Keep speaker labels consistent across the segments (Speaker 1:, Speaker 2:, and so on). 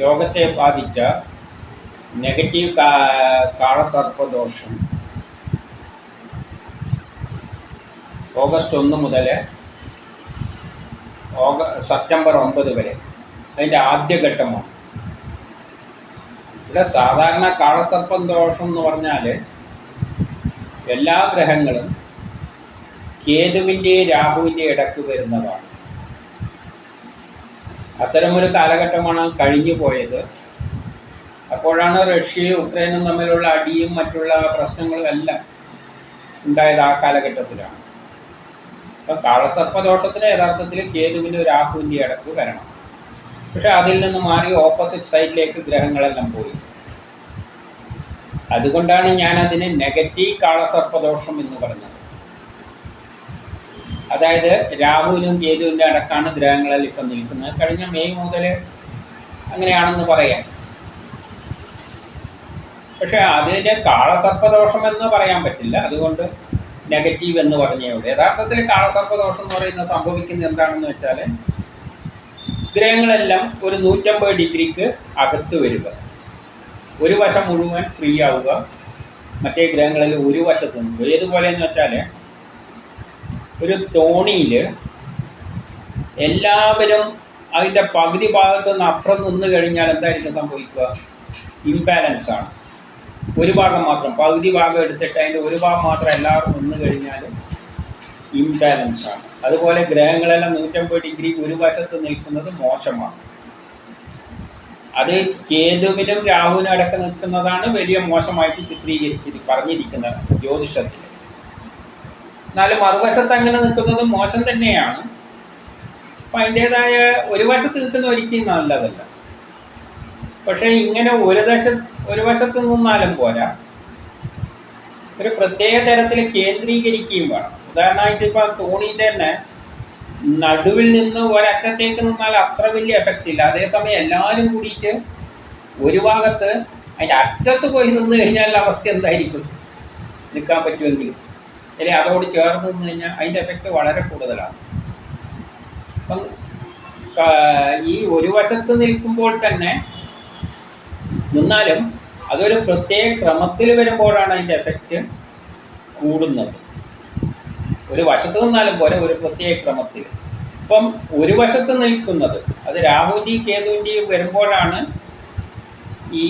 Speaker 1: ലോകത്തെ ബാധിച്ച negative കാളസർപ്പദോഷം. August ഒന്ന് മുതൽ ഓഗ സെപ്റ്റംബർ ഒമ്പത് വരെ. അതിന്റെ ആദ്യഘട്ടമാണ് ഇവിടെ സാധാരണ കാളസർപ്പം ദോഷം എന്ന് പറഞ്ഞാൽ എല്ലാ ഗ്രഹങ്ങളും കേതുവിന്റെ രാഹുവിന്റെ ഇടയ്ക്ക് വരുന്നതാണ്. അത്തരമൊരു കാലഘട്ടമാണ് കഴിഞ്ഞു പോയത്. അപ്പോഴാണ് റഷ്യയും ഉക്രൈനും തമ്മിലുള്ള അടിയും മറ്റുള്ള പ്രശ്നങ്ങളും എല്ലാം ഉണ്ടായത് ആ കാലഘട്ടത്തിലാണ്. അപ്പം കാളസർപ്പദോഷത്തിന് യഥാർത്ഥത്തിൽ കേതുവിന്റെ രാഹുവിന്റെ ഇടയ്ക്ക് വരണം. പക്ഷെ അതിൽ നിന്ന് മാറി ഓപ്പോസിറ്റ് സൈഡിലേക്ക് ഗ്രഹങ്ങളെല്ലാം പോയി. അതുകൊണ്ടാണ് ഞാൻ അതിന് നെഗറ്റീവ് കാളസർപ്പദോഷം എന്ന് പറഞ്ഞത്. അതായത് രാഹുവിനും കേതുവിന്റെ അടക്കാണ് ഗ്രഹങ്ങളിൽ ഇപ്പം നിൽക്കുന്നത്. കഴിഞ്ഞ മെയ് മുതൽ അങ്ങനെയാണെന്ന് പറയാം. പക്ഷെ അതിന്റെ കാളസർപ്പദോഷം എന്ന് പറയാൻ പറ്റില്ല. അതുകൊണ്ട് നെഗറ്റീവ് എന്ന് പറഞ്ഞേ യഥാർത്ഥത്തിൽ കാളസർപ്പദോഷം എന്ന് പറയുന്നത് സംഭവിക്കുന്നത് എന്താണെന്ന് വെച്ചാൽ ഗ്രഹങ്ങളെല്ലാം ഒരു നൂറ്റമ്പത് ഡിഗ്രിക്ക് അകത്ത് വരിക. ഒരു വശം മുഴുവൻ ഫ്രീ ആവുക. മറ്റേ ഗ്രഹങ്ങളിൽ ഒരു വശത്ത് നിൽക്കുക ഏതുപോലെയെന്ന് വെച്ചാൽ ഒരു തോണിയിൽ എല്ലാവരും അതിന്റെ പകുതി ഭാഗത്ത് നിന്ന് അപ്പുറം നിന്ന് കഴിഞ്ഞാൽ എന്തായിരിക്കും സംഭവിക്കുക? ഇംബാലൻസ് ആണ്. ഒരു ഭാഗം മാത്രം പകുതി ഭാഗം എടുത്തിട്ട് അതിന്റെ ഒരു ഭാഗം മാത്രം എല്ലാവരും നിന്ന് കഴിഞ്ഞാൽ ഇംബാലൻസ് ആണ്. അതുപോലെ ഗ്രഹങ്ങളെല്ലാം നൂറ്റമ്പത് ഡിഗ്രി ഒരു വശത്ത് നിൽക്കുന്നത് മോശമാണ്. അത് കേതുവിലും രാഹുവിനും അടക്കം നിൽക്കുന്നതാണ് വലിയ മോശമായിട്ട് ചിത്രീകരിച്ചിരി പറഞ്ഞിരിക്കുന്നത് ജ്യോതിഷത്തിൽ. എന്നാലും മറുവശത്ത് അങ്ങനെ നിൽക്കുന്നത് മോശം തന്നെയാണ്. അപ്പം അതിന്റേതായ ഒരു വശത്ത് നിൽക്കുന്ന ഒരിക്കലും നല്ലതല്ല. പക്ഷേ ഇങ്ങനെ ഒരു ദശ ഒരു വശത്ത് നിന്നാലും പോരാ. ഒരു പ്രത്യേക തരത്തിൽ കേന്ദ്രീകരിക്കുകയും വേണം. ഉദാഹരണമായിട്ട് ഇപ്പം തോണിന്റെ തന്നെ നടുവിൽ നിന്ന് ഒരറ്റത്തേക്ക് നിന്നാൽ അത്ര വലിയ എഫക്റ്റ് ഇല്ല. അതേസമയം എല്ലാവരും കൂടിയിട്ട് ഒരു ഭാഗത്ത് അതിന്റെ അറ്റത്ത് പോയി നിന്ന് കഴിഞ്ഞാൽ അവസ്ഥ എന്തായിരിക്കും? നിൽക്കാൻ പറ്റുമെങ്കിൽ. അല്ലെങ്കിൽ അതോട് ചേർന്ന് നിന്ന് കഴിഞ്ഞാൽ അതിന്റെ എഫക്റ്റ് വളരെ കൂടുതലാണ്. അപ്പം ഈ ഒരു വശത്ത് നിൽക്കുമ്പോൾ തന്നെ നിന്നാലും അതൊരു പ്രത്യേക ക്രമത്തിൽ വരുമ്പോഴാണ് അതിന്റെ എഫക്റ്റ് കൂടുന്നത്. ഒരു വശത്ത് നിന്നാലും പോലെ ഒരു പ്രത്യേക ക്രമത്തിൽ. ഇപ്പം ഒരു വശത്ത് നിൽക്കുന്നത് അത് രാഹുവിന്റെയും കേതുവിന്റെയും വരുമ്പോഴാണ് ഈ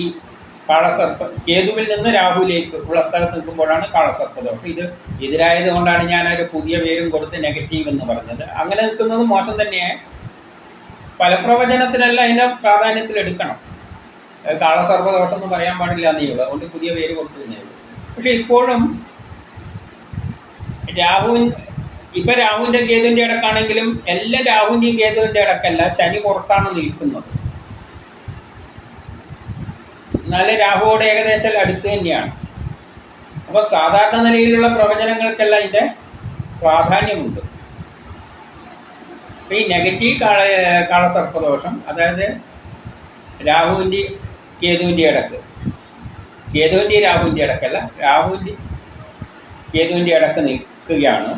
Speaker 1: കാളസർപ്പ. കേതുവിൽ നിന്ന് രാഹുലേക്ക് ഉള്ള സ്ഥലത്ത് നിൽക്കുമ്പോഴാണ് കാളസർപ്പദോഷം ഇത് എതിരായത് കൊണ്ടാണ് ഞാൻ ഒരു പുതിയ പേരും കൊടുത്ത് നെഗറ്റീവ് എന്ന് പറഞ്ഞത്. അങ്ങനെ നിൽക്കുന്നത് മോശം തന്നെയാണ്. ഫലപ്രവചനത്തിനല്ല അതിന്റെ പ്രാധാന്യത്തിൽ എടുക്കണം. കാളസർപ്പദോഷം എന്ന് പറയാൻ പാടില്ല എന്നേ അതുകൊണ്ട് പുതിയ പേര് ഉള്ളൂ പക്ഷെ ഇപ്പോഴും രാഹുവിൻ ഇപ്പം രാഹുവിന്റെ കേതുവിന്റെ ഇടക്കാണെങ്കിലും എല്ലാം രാഹുവിന്റെയും കേതുവിന്റെ ഇടക്കല്ല ശനി പുറത്താണ് നിൽക്കുന്നത്. എന്നാലും രാഹുവോട് ഏകദേശം അടുത്ത് തന്നെയാണ്. അപ്പോൾ സാധാരണ നിലയിലുള്ള പ്രവചനങ്ങൾക്കെല്ലാം ഇതിന്റെ പ്രാധാന്യമുണ്ട്. ഈ നെഗറ്റീവ് കാള കാളസർപ്പദോഷം അതായത് രാഹുവിന്റെ കേതുവിന്റെ ഇടയ്ക്ക് കേതുവിന്റെ രാഹുവിന്റെ ഇടക്കല്ല രാഹുവിന്റെ കേതുവിന്റെ ഇടയ്ക്ക് നിൽക്കുകയാണ്.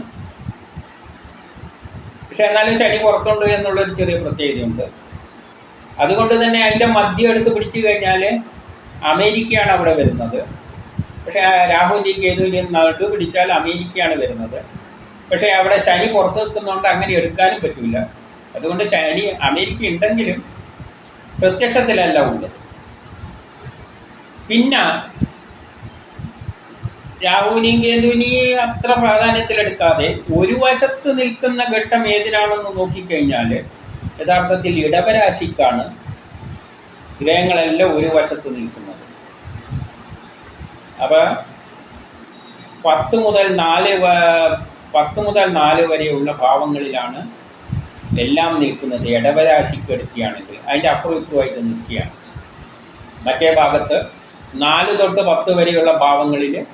Speaker 1: പക്ഷെ എന്നാലും ശനി പുറത്തുണ്ട് എന്നുള്ളൊരു ചെറിയ പ്രത്യേകതയുണ്ട്. അതുകൊണ്ട് തന്നെ അതിന്റെ മദ്യം എടുത്ത് പിടിച്ചു കഴിഞ്ഞാൽ അമേരിക്കയാണ് അവിടെ വരുന്നത്. പക്ഷേ രാഹുൽ ജി കേതുവിന്റെയും നടു പിടിച്ചാൽ അമേരിക്കയാണ് വരുന്നത്. പക്ഷേ അവിടെ ശനി പുറത്ത് നിൽക്കുന്നതുകൊണ്ട് അങ്ങനെ എടുക്കാനും പറ്റില്ല അതുകൊണ്ട് ശനി അമേരിക്ക ഉണ്ടെങ്കിലും പ്രത്യക്ഷത്തിലല്ല ഉള്ളത്. പിന്നെ രാഹുവിനെയും കേതുവിനെയും അത്ര പ്രാധാന്യത്തിലെടുക്കാതെ ഒരു വശത്ത് നിൽക്കുന്ന ഘട്ടം ഏതിനാണെന്ന് നോക്കിക്കഴിഞ്ഞാൽ യഥാർത്ഥത്തിൽ ഇടവരാശിക്കാണ്. ഗ്രഹങ്ങളെല്ലാം ഒരു വശത്ത് നിൽക്കുന്നത്. അപ്പോൾ പത്ത് മുതൽ നാല് പത്ത് മുതൽ നാല് വരെയുള്ള ഭാവങ്ങളിലാണ് എല്ലാം നിൽക്കുന്നത്. ഇടവരാശിക്ക് എടുക്കുകയാണെങ്കിൽ അതിന്റെ അപ്പുറം ഇപ്പുറമായിട്ട് നിൽക്കുകയാണ്. മറ്റേ ഭാഗത്ത് നാല് തൊട്ട് പത്ത് വരെയുള്ള ഭാവങ്ങളിൽ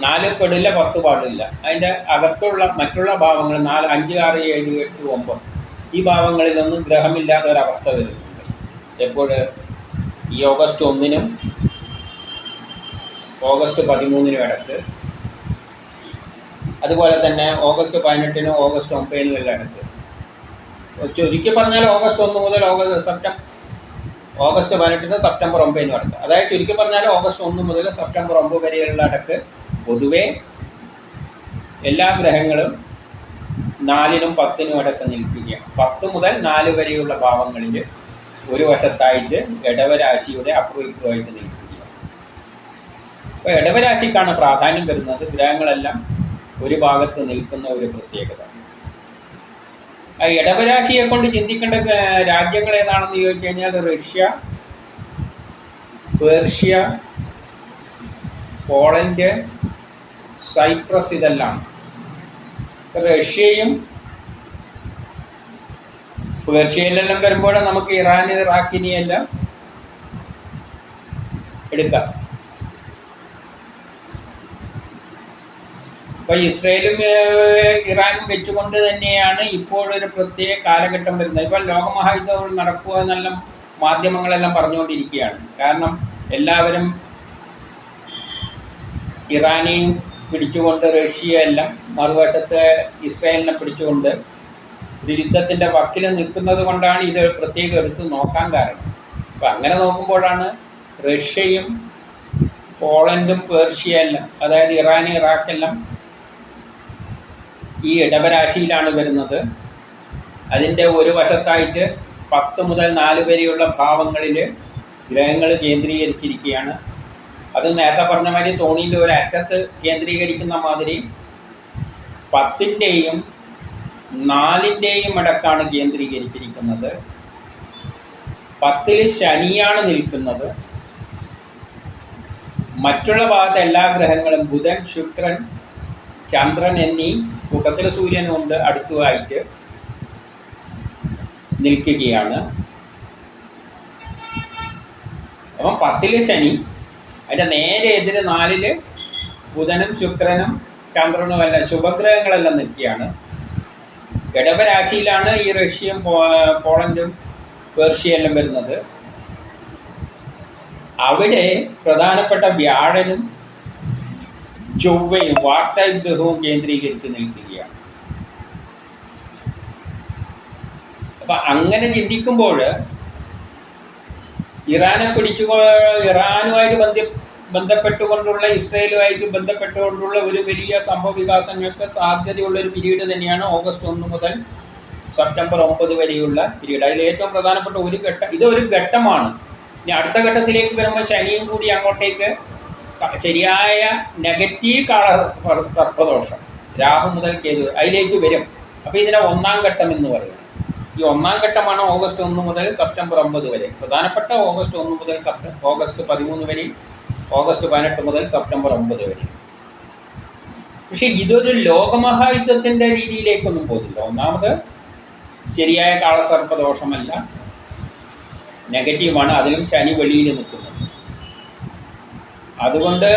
Speaker 1: നാല് പെടില്ല പത്ത് പാടില്ല. അതിന്റെ അകത്തുള്ള മറ്റുള്ള ഭാവങ്ങൾ നാല് അഞ്ച് ആറ് ഏഴ് എട്ട് ഒമ്പത്. ഈ ഭാവങ്ങളിലൊന്നും ഗ്രഹമില്ലാത്ത ഒരവസ്ഥ വരുന്നുണ്ട്. എപ്പോൾ ഈ ഓഗസ്റ്റ് ഒന്നിനും ഓഗസ്റ്റ് പതിമൂന്നിനും ഇടയ്ക്ക് അതുപോലെ തന്നെ ഓഗസ്റ്റ് പതിനെട്ടിനും ഓഗസ്റ്റ് ഒമ്പതിനും എല്ലാം ഇടയ്ക്ക് ചുരുക്കി പറഞ്ഞാൽ ഓഗസ്റ്റ് ഒന്ന് മുതൽ ഓഗസ്റ്റ് സെപ്റ്റംബർ ഓഗസ്റ്റ് പതിനെട്ടിന് സെപ്റ്റംബർ ഒമ്പതിനും അടക്ക് അതായത് ചുരുക്കി പറഞ്ഞാൽ ഓഗസ്റ്റ് ഒന്ന് മുതൽ സെപ്റ്റംബർ ഒമ്പത് വരെയുള്ള അടക്ക് പൊതുവേ എല്ലാ ഗ്രഹങ്ങളും നാലിനും പത്തിനും അടക്കം നിൽക്കുകയാണ്. പത്ത് മുതൽ നാല് വരെയുള്ള ഭാവങ്ങളിൽ ഒരു വശത്തായിട്ട് ഇടവരാശിയുടെ അപ്രൂവിക്കുമായിട്ട് നിൽക്കുകയാണ് അപ്പോൾ ഇടവരാശിക്കാണ് പ്രാധാന്യം വരുന്നത് ഗ്രഹങ്ങളെല്ലാം ഒരു ഭാഗത്ത് നിൽക്കുന്ന ഒരു പ്രത്യേകത. ആ ഇടവരാശിയെ കൊണ്ട് ചിന്തിക്കേണ്ട രാജ്യങ്ങൾ ഏതാണെന്ന് ചോദിച്ചു കഴിഞ്ഞാൽ റഷ്യ പേർഷ്യ പോളണ്ട് സൈപ്രസ് ഇതെല്ലാം. റഷ്യയും പേർഷ്യയിലെല്ലാം വരുമ്പോൾ നമുക്ക് ഇറാൻ ഇറാഖിനിയെല്ലാം എടുക്കാം. അപ്പോൾ ഇസ്രയേലും ഇറാനും വെച്ചുകൊണ്ട് തന്നെയാണ് ഇപ്പോഴൊരു പ്രത്യേക കാലഘട്ടം വരുന്നത്. ഇപ്പോൾ ലോകമഹായുദ്ധം നടക്കുക എന്നെല്ലാം മാധ്യമങ്ങളെല്ലാം പറഞ്ഞുകൊണ്ടിരിക്കുകയാണ്. കാരണം എല്ലാവരും ഇറാനെയും പിടിച്ചുകൊണ്ട് റഷ്യ എല്ലാം മറുവശത്ത് ഇസ്രായേലിനെ പിടിച്ചുകൊണ്ട് ഒരു യുദ്ധത്തിന്റെ വക്കിൽ നിൽക്കുന്നത് കൊണ്ടാണ് ഇത് പ്രത്യേകം എടുത്ത് നോക്കാൻ കാരണം. അപ്പം അങ്ങനെ നോക്കുമ്പോഴാണ് റഷ്യയും പോളണ്ടും പേർഷ്യ എല്ലാം അതായത് ഇറാൻ ഇറാഖെല്ലാം ഈ ഇടവരാശിയിലാണ് വരുന്നത്. അതിന്റെ ഒരു വശത്തായിട്ട് പത്ത് മുതൽ നാല് വരെയുള്ള ഭാവങ്ങളിൽ ഗ്രഹങ്ങൾ കേന്ദ്രീകരിച്ചിരിക്കുകയാണ്. അത് നേരത്തെ പറഞ്ഞ മാതിരി തോണിയിൽ ഒരു അറ്റത്ത് കേന്ദ്രീകരിക്കുന്ന മാതിരി പത്തിന്റെയും നാലിന്റെയും ഇടക്കാണ് കേന്ദ്രീകരിച്ചിരിക്കുന്നത്. പത്തിൽ ശനിയാണ് നിൽക്കുന്നത്. മറ്റുള്ള ഭാഗത്ത് എല്ലാ ഗ്രഹങ്ങളും ബുധൻ ശുക്രൻ ചന്ദ്രൻ എന്നീ കൂട്ടത്തിൽ കൊണ്ട് അടുത്തുമായിട്ട് നിൽക്കുകയാണ്. അപ്പം പത്തിൽ ശനി അതിന്റെ നേരെ എതിര് നാലിൽ ബുധനും ശുക്രനും ചന്ദ്രനും എല്ലാം ശുഭഗ്രഹങ്ങളെല്ലാം നിൽക്കുകയാണ്. ഇടവരാശിയിലാണ് ഈ റഷ്യയും പോളണ്ടും പേർഷ്യയെല്ലാം വരുന്നത്. അവിടെ പ്രധാനപ്പെട്ട വ്യാഴനും ചൊവ്വയും വാട്ട ഗ്രഹവും കേന്ദ്രീകരിച്ച് നിൽക്കുകയാണ്. അപ്പൊ അങ്ങനെ ചിന്തിക്കുമ്പോൾ ഇറാനെ പിടിച്ചു ഇറാനുമായിട്ട് ബന്ധ ബന്ധപ്പെട്ടുകൊണ്ടുള്ള ഇസ്രയേലുമായിട്ട് ബന്ധപ്പെട്ടുകൊണ്ടുള്ള ഒരു വലിയ സംഭവ വികാസങ്ങൾക്ക് സാധ്യതയുള്ള ഒരു പീരീഡ് തന്നെയാണ് ഓഗസ്റ്റ് ഒന്ന് മുതൽ സെപ്റ്റംബർ ഒമ്പത് വരെയുള്ള പീരീഡ്. അതിൽ ഏറ്റവും പ്രധാനപ്പെട്ട ഒരു ഘട്ടം ഇതൊരു ഘട്ടമാണ്. ഇനി അടുത്ത ഘട്ടത്തിലേക്ക് വരുമ്പോൾ ശനിയും കൂടി അങ്ങോട്ടേക്ക് ശരിയായ നെഗറ്റീവ് കളർ സർപ്പദോഷം. രാഹു മുതൽ കേതു അതിലേക്ക് വരും. അപ്പോൾ ഇതിനെ ഒന്നാം ഘട്ടം എന്ന് പറയും ഈ ഒന്നാം ഘട്ടമാണ് ഓഗസ്റ്റ് ഒന്ന് മുതൽ സെപ്റ്റംബർ ഒമ്പത് വരെ. പ്രധാനപ്പെട്ട ഓഗസ്റ്റ് ഒന്ന് മുതൽ ഓഗസ്റ്റ് പതിമൂന്ന് വരെ ഓഗസ്റ്റ് പതിനെട്ട് മുതൽ സെപ്റ്റംബർ ഒമ്പത് വരെ. പക്ഷേ ഇതൊരു ലോകമഹായുദ്ധത്തിന്റെ രീതിയിലേക്കൊന്നും പോകുന്നില്ല ഒന്നാമത് ശരിയായ കാളസർപ്പദോഷമല്ല നെഗറ്റീവാണ് അതിലും ശനി വെളിയിൽ നിൽക്കുന്നത്. അതുകൊണ്ട്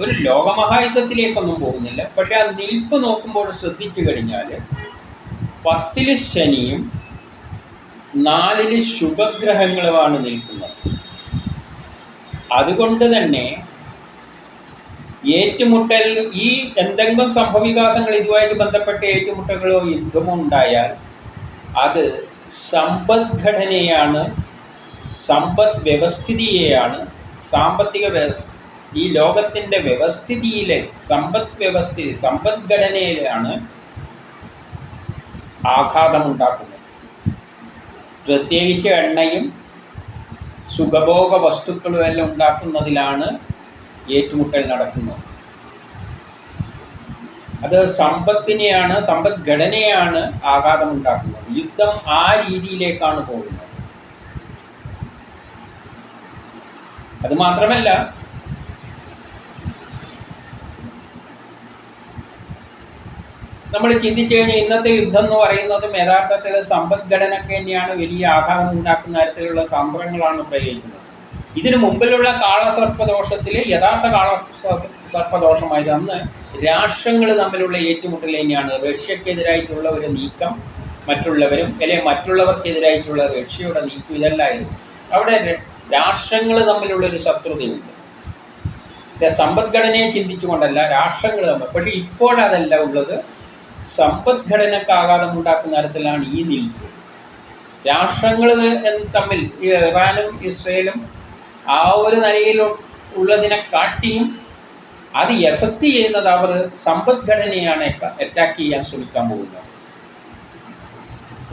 Speaker 1: ഒരു ലോകമഹായുദ്ധത്തിലേക്കൊന്നും പോകുന്നില്ല. പക്ഷെ ആ നിൽപ്പ് നോക്കുമ്പോൾ ശ്രദ്ധിച്ചു കഴിഞ്ഞാൽ പത്തിൽ ശനിയും നാലിൽ ശുഭഗ്രഹങ്ങളുമാണ് നിൽക്കുന്നത്. അതുകൊണ്ട് തന്നെ ഏറ്റുമുട്ടൽ ഈ എന്തെങ്കിലും സംഭവവികാസങ്ങൾ ഇതുമായിട്ട് ബന്ധപ്പെട്ട ഏറ്റുമുട്ടലുകളോ യുദ്ധമോ ഉണ്ടായാൽ അത് സമ്പദ്ഘടനയാണ് സമ്പദ് വ്യവസ്ഥിതിയെയാണ് സാമ്പത്തിക വ്യവസ്ഥ ഈ ലോകത്തിന്റെ വ്യവസ്ഥിതിയിലെ സമ്പദ് വ്യവസ്ഥിതി സമ്പദ്ഘടനയിലാണ് ആഘാതമുണ്ടാക്കുന്നത്. പ്രത്യേകിച്ച് എണ്ണയും സുഖഭോഗ വസ്തുക്കളും എല്ലാം ഉണ്ടാക്കുന്നതിലാണ് ഏറ്റുമുട്ടൽ നടക്കുന്നത്. അത് സമ്പത്തിനെയാണ് സമ്പദ്ഘടനയാണ് ആഘാതമുണ്ടാക്കുന്നത്. യുദ്ധം ആ രീതിയിലേക്കാണ് പോകുന്നത്. അത് മാത്രമല്ല നമ്മൾ ചിന്തിച്ചു കഴിഞ്ഞാൽ ഇന്നത്തെ യുദ്ധം എന്ന് പറയുന്നതും യഥാർത്ഥത്തിൽ സമ്പദ്ഘടനയ്ക്ക് തന്നെയാണ് വലിയ ആഘാതം ഉണ്ടാക്കുന്ന തരത്തിലുള്ള തന്ത്രങ്ങളാണ് പ്രയോഗിക്കുന്നത്. ഇതിനു മുമ്പിലുള്ള കാളസർപ്പദോഷത്തിൽ യഥാർത്ഥ കാള സർപ്പ- സർപ്പദോഷമായത് അന്ന് രാഷ്ട്രങ്ങൾ തമ്മിലുള്ള ഏറ്റുമുട്ടൽ തന്നെയാണ്. റഷ്യക്കെതിരായിട്ടുള്ള ഒരു നീക്കം മറ്റുള്ളവരും അല്ലെങ്കിൽ മറ്റുള്ളവർക്കെതിരായിട്ടുള്ള റഷ്യയുടെ നീക്കം ഇതല്ലായിരുന്നു. അവിടെ രാഷ്ട്രങ്ങൾ തമ്മിലുള്ള ഒരു ശത്രുതയുണ്ട്. സമ്പദ്ഘടനയെ ചിന്തിച്ചുകൊണ്ടല്ല രാഷ്ട്രങ്ങൾ തമ്മിൽ. പക്ഷെ ഇപ്പോഴതല്ല ഉള്ളത്. സമ്പദ്ഘടനക്ക് ആഘാതം ഉണ്ടാക്കുന്ന തരത്തിലാണ് ഈ നിൽപ്പ് രാഷ്ട്രങ്ങൾ തമ്മിൽ ഇറാനും ഇസ്രയേലും ആ ഒരു നിലയിൽ ഉള്ളതിനെ കാട്ടിയും അത് എഫക്റ്റ് ചെയ്യുന്നത് അവർ സമ്പദ്ഘടനയാണ് അറ്റാക്ക് ചെയ്യാൻ ശ്രമിക്കാൻ പോകുന്നത്.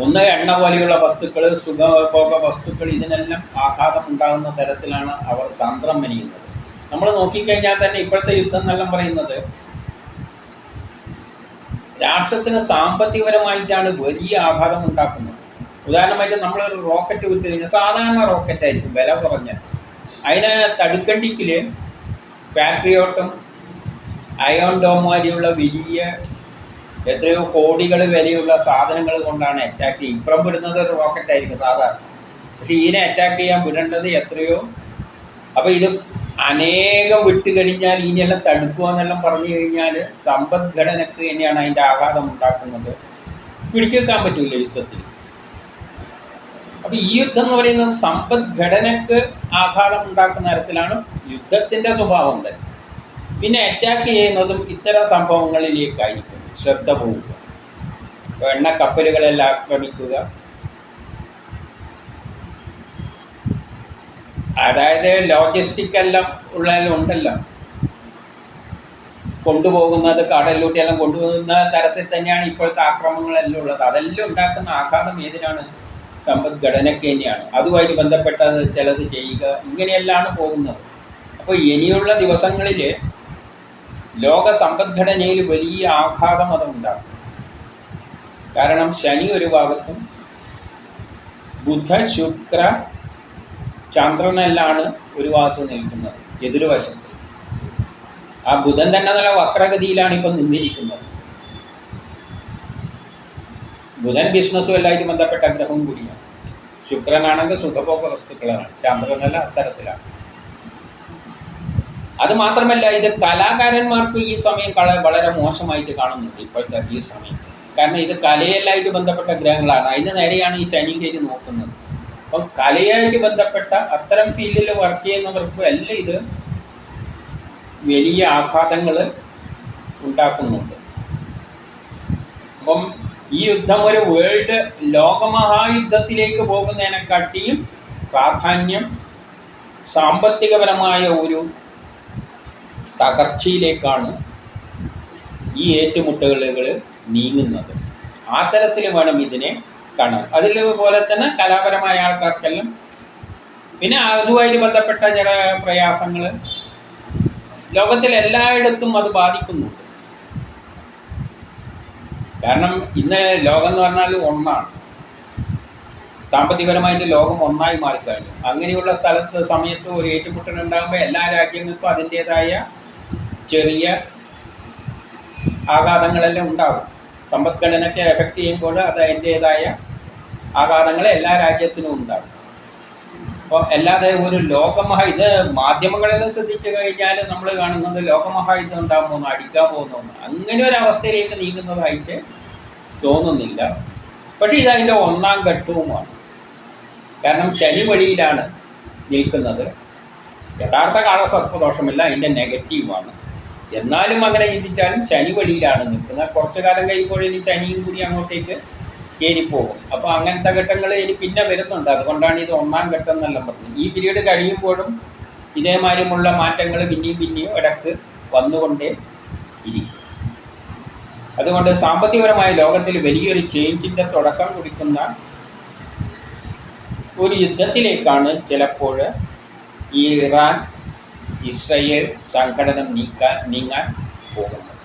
Speaker 1: ഒന്ന് എണ്ണ പോലെയുള്ള വസ്തുക്കൾ സുഖഭോഗ വസ്തുക്കൾ ഇതിനെല്ലാം ആഘാതം ഉണ്ടാകുന്ന തരത്തിലാണ് അവർ തന്ത്രം മനിയുന്നത്. നമ്മൾ നോക്കിക്കഴിഞ്ഞാൽ തന്നെ ഇപ്പോഴത്തെ യുദ്ധം എന്നെല്ലാം പറയുന്നത് രാഷ്ട്രത്തിന് സാമ്പത്തികപരമായിട്ടാണ് വലിയ ആഘാതം ഉണ്ടാക്കുന്നത്. ഉദാഹരണമായിട്ട് നമ്മളൊരു റോക്കറ്റ് വിട്ട് കഴിഞ്ഞാൽ സാധാരണ റോക്കറ്റ് ആയിരിക്കും വില കുറഞ്ഞ. അതിനെ തടുക്കണ്ടിക്കിൽ പാട്രിയോട്ടും അയോൺ ഡോം മാതിരിയുള്ള വലിയ എത്രയോ കോടികൾ വിലയുള്ള സാധനങ്ങൾ കൊണ്ടാണ് അറ്റാക്ക് ചെയ്യുക ഇപ്പുറം വിടുന്നത് റോക്കറ്റ് ആയിരിക്കും സാധാരണ. പക്ഷെ ഇതിനെ അറ്റാക്ക് ചെയ്യാൻ വിടേണ്ടത് എത്രയോ അപ്പോൾ ഇത് അനേകം വിട്ടു കഴിഞ്ഞാൽ ഇനിയെല്ലാം തടുക്കുക എന്നെല്ലാം പറഞ്ഞു കഴിഞ്ഞാൽ സമ്പദ്ഘടനക്ക് തന്നെയാണ് അതിന്റെ ആഘാതം ഉണ്ടാക്കുന്നത്. പിടിച്ചെടുക്കാൻ പറ്റില്ല യുദ്ധത്തിൽ. അപ്പോൾ ഈ യുദ്ധം എന്ന് പറയുന്നത് സമ്പദ്ഘടനക്ക് ആഘാതം ഉണ്ടാക്കുന്ന തരത്തിലാണ് യുദ്ധത്തിന്റെ സ്വഭാവം തന്നെ. പിന്നെ അറ്റാക്ക് ചെയ്യുന്നതും ഇത്തരം സംഭവങ്ങളിലേക്കായിരിക്കും ശ്രദ്ധ പോവുക. ഇപ്പോൾ എണ്ണ കപ്പലുകളെല്ലാം ആക്രമിക്കുക. അതായത് ലോജിസ്റ്റിക് എല്ലാം ഉള്ളതിലുണ്ടല്ലോ കൊണ്ടുപോകുന്നത് കടലിലൂട്ടിയെല്ലാം കൊണ്ടുപോകുന്ന തരത്തിൽ തന്നെയാണ് ഇപ്പോഴത്തെ ആക്രമണങ്ങളെല്ലാം ഉള്ളത്. അതെല്ലാം ഉണ്ടാക്കുന്ന ആഘാതം ഏതിനാണ്? സമ്പദ്ഘടനയ്ക്ക് തന്നെയാണ്. അതുമായിട്ട് ബന്ധപ്പെട്ടത് ചിലത് ചെയ്യുക ഇങ്ങനെയെല്ലാം പോകുന്നത്. അപ്പോൾ ഇനിയുള്ള ദിവസങ്ങളിൽ ലോക സമ്പദ്ഘടനയിൽ വലിയ ആഘാതം അതുണ്ടാക്കും. കാരണം ശനി ഒരു ഭാഗത്തും ബുധ ശുക്ര ചന്ദ്രനെല്ലാണ് ഒരു ഭാഗത്ത് നിൽക്കുന്നത് എതിർവശത്ത് ആ ബുധൻ തന്നെ നല്ല വക്രഗതിയിലാണ് ഇപ്പം നിന്നിരിക്കുന്നത്. ബുധൻ ബിസിനസ്സും എല്ലായിട്ട് ബന്ധപ്പെട്ട ഗ്രഹവും കൂടിയാണ്. ശുക്രനാണെങ്കിൽ സുഖഭോഗ വസ്തുക്കളാണ് ചന്ദ്രനല്ല അത്തരത്തിലാണ്. അത് മാത്രമല്ല ഇത് കലാകാരന്മാർക്ക് ഈ സമയം വളരെ മോശമായിട്ട് കാണുന്നുണ്ട് ഇപ്പോഴത്തെ ഈ സമയം. കാരണം ഇത് കലയല്ലായിട്ട് ബന്ധപ്പെട്ട ഗ്രഹങ്ങളാണ്. അതിന് നേരെയാണ് ഈ ശനി കയറ്റി നോക്കുന്നത്. അപ്പം കലയായിട്ട് ബന്ധപ്പെട്ട അത്തരം ഫീൽഡിൽ വർക്ക് ചെയ്യുന്നവർക്ക് എല്ലാം ഇത് വലിയ ആഘാതങ്ങൾ ഉണ്ടാക്കുന്നുണ്ട്. അപ്പം ഈ യുദ്ധം ഒരു വേൾഡ് ലോകമഹായുദ്ധത്തിലേക്ക് പോകുന്നതിനെക്കാട്ടിയും പ്രാധാന്യം സാമ്പത്തികപരമായ ഒരു തകർച്ചയിലേക്കാണ് ഈ ഏറ്റുമുട്ടലുകൾ നീങ്ങുന്നത്. ആ തരത്തിൽ വേണം ഇതിനെ കാണാൻ. അതിലുപോലെ പോലെ തന്നെ കലാപരമായ ആൾക്കാർക്കെല്ലാം പിന്നെ അതുമായിട്ട് ബന്ധപ്പെട്ട ചില പ്രയാസങ്ങൾ ലോകത്തിൽ എല്ലായിടത്തും അത് ബാധിക്കുന്നുണ്ട്. കാരണം ഇന്ന് ലോകം എന്ന് പറഞ്ഞാൽ ഒന്നാണ്. സാമ്പത്തികപരമായിട്ട് ലോകം ഒന്നായി മാറിക്കഴിഞ്ഞു. അങ്ങനെയുള്ള സ്ഥലത്ത് സമയത്ത് ഒരു ഏറ്റുമുട്ടൽ ഉണ്ടാകുമ്പോൾ എല്ലാ രാജ്യങ്ങൾക്കും അതിന്റേതായ ചെറിയ ആഘാതങ്ങളെല്ലാം ഉണ്ടാകും സമ്പദ്ഘടനയ്ക്ക് എഫക്റ്റ് ചെയ്യുമ്പോൾ അത് അതിന്റേതായ ആഘാതങ്ങൾ എല്ലാ രാജ്യത്തിനും ഉണ്ടാകും. അപ്പോൾ അല്ലാതെ ഒരു ഇത് മാധ്യമങ്ങളെല്ലാം ശ്രദ്ധിച്ചു കഴിഞ്ഞാൽ നമ്മൾ കാണുന്നത് ലോകമഹായുദ്ധം ഉണ്ടാകാൻ പോകുന്നു അടിക്കാൻ പോകുന്നു അങ്ങനെ ഒരു അവസ്ഥയിലേക്ക് നീങ്ങുന്നതായിട്ട് തോന്നുന്നില്ല. പക്ഷേ ഇതതിന്റെ ഒന്നാം ഘട്ടവുമാണ്. കാരണം ശനി വഴിയിലാണ് നിൽക്കുന്നത്. യഥാർത്ഥ കാലസർപ്പദോഷമില്ല അതിന്റെ നെഗറ്റീവാണ് എന്നാലും അങ്ങനെ ചിന്തിച്ചാലും ശനി വഴിയിലാണ് നിൽക്കുന്നത്. കുറച്ചു കാലം കഴിയുമ്പോഴേക്കും ശനിയും കൂടി അങ്ങോട്ടേക്ക് കയറിപ്പോകും. അപ്പോൾ അങ്ങനത്തെ ഘട്ടങ്ങൾ ഇനി പിന്നെ വരുന്നുണ്ട്. അതുകൊണ്ടാണ് ഇത് ഒന്നാം ഘട്ടം എന്നെല്ലാം പറഞ്ഞത്. ഈ പീരീഡ് കഴിയുമ്പോഴും ഇതേമാതിരിയുള്ള മാറ്റങ്ങൾ പിന്നെയും പിന്നെയും ഇടയ്ക്ക് വന്നുകൊണ്ടേ ഇരിക്കും. അതുകൊണ്ട് സാമ്പത്തികപരമായ ലോകത്തിൽ വലിയൊരു ചേഞ്ചിന്റെ തുടക്കം കുറിക്കുന്ന ഒരു യുദ്ധത്തിലേക്കാണ് ചിലപ്പോൾ ഈ ഇറാൻ ഇസ്രയേൽ സംഘടന നീക്കാൻ നീങ്ങാൻ പോകുന്നത്